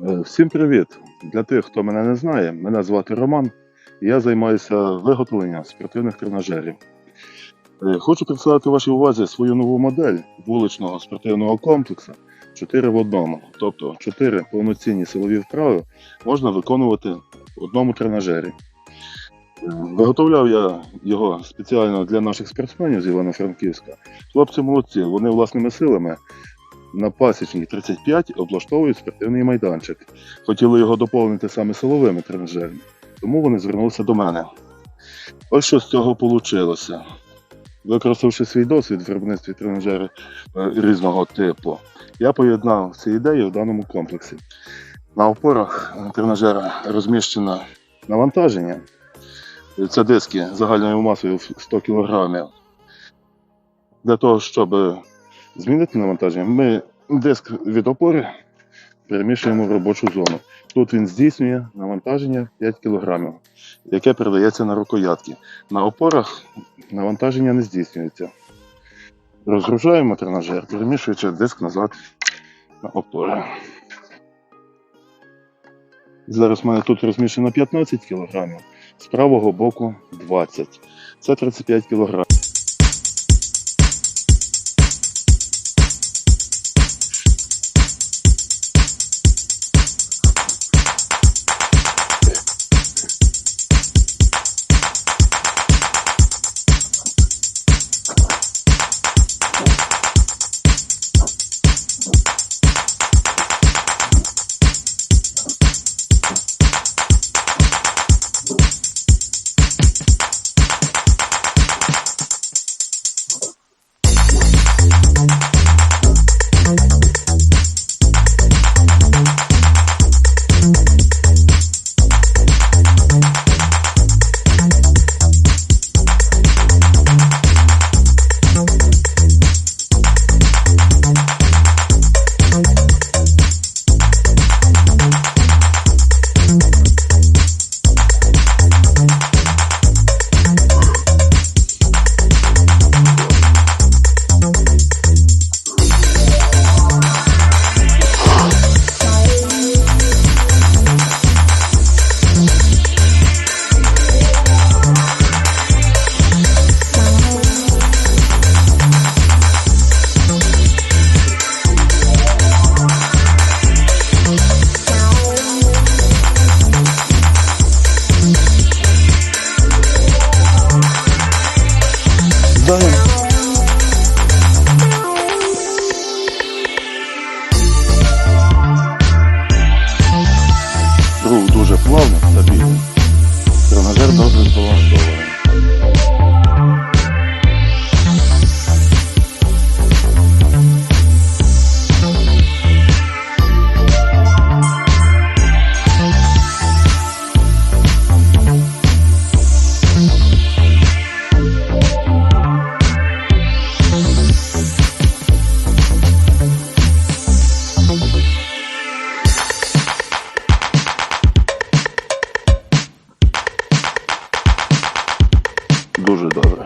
Е, Всім привіт! Для тих, хто мене не знає, мене звати Роман, і я займаюся виготовленням спортивних тренажерів. Е, Хочу представити вашій увазі свою нову модель вуличного спортивного комплексу 4 в одному. Тобто 4 повноцінні силові вправи можна виконувати в одному тренажері. Е, Виготовляв я його спеціально для наших спортсменів з Івано-Франківська. Хлопці молодці, вони власними силами на пасічній 35 облаштовують спортивний майданчик. Хотіли його доповнити саме силовими тренажерами, тому вони звернулися до мене. Ось що з цього вийшло. Використавши свій досвід в виробництві тренажерів е, різного типу, я поєднав ці ідеї в даному комплексі. На опорах е, тренажера розміщено навантаження. Це диски загальною масою в 100 кг. Для того, щоб змінити навантаження, ми диск від опори переміщуємо в робочу зону. Тут він здійснює навантаження 5 кг, яке передається на рукоятки. На опорах навантаження не здійснюється. Розгружаємо тренажер, переміщуючи диск назад на опори. Зараз в мене тут розміщено 15 кг, з правого боку 20. Це 35 кг. olmadı. saludos.